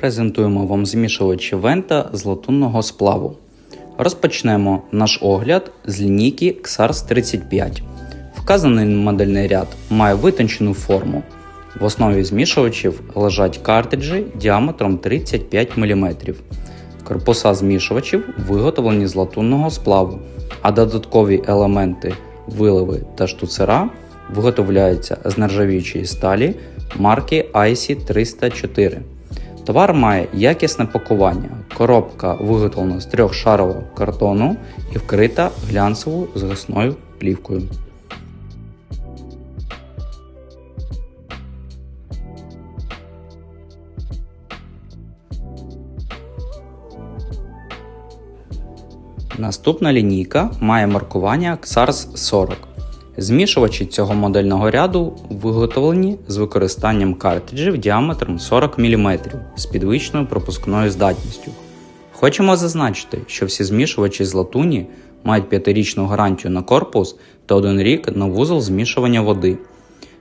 Презентуємо вам змішувачі вента з латунного сплаву. Розпочнемо наш огляд з лінійки XARS 35. Вказаний модельний ряд має витончену форму. В основі змішувачів лежать картриджі діаметром 35 мм. Корпуса змішувачів виготовлені з латунного сплаву, а додаткові елементи виливи та штуцера виготовляються з нержавіючої сталі марки IC 304. Товар має якісне пакування. Коробка виготовлена з трьохшарового картону і вкрита глянцевою захисною плівкою. Наступна лінійка має маркування XARS 40. Змішувачі цього модельного ряду виготовлені з використанням картриджів діаметром 40 мм з підвищеною пропускною здатністю. Хочемо зазначити, що всі змішувачі з латуні мають 5-річну гарантію на корпус та 1 рік на вузол змішування води.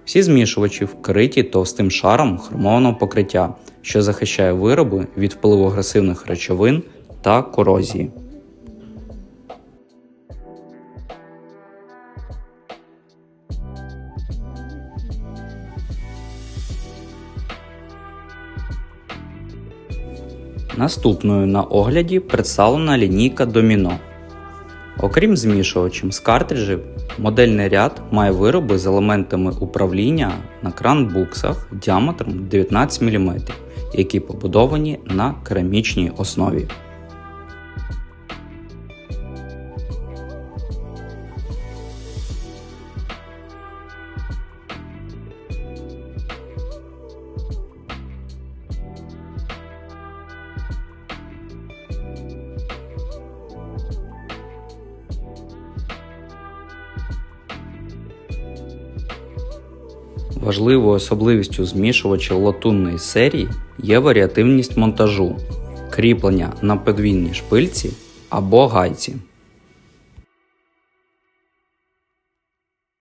Всі змішувачі вкриті товстим шаром хромованого покриття, що захищає вироби від впливу агресивних речовин та корозії. Наступною на огляді представлена лінійка Доміно. Окрім змішувачів з картриджів, модельний ряд має вироби з елементами управління на кранбуксах діаметром 19 мм, які побудовані на керамічній основі. Важливою особливістю змішувачів латунної серії є варіативність монтажу, кріплення на подвійній шпильці або гайці.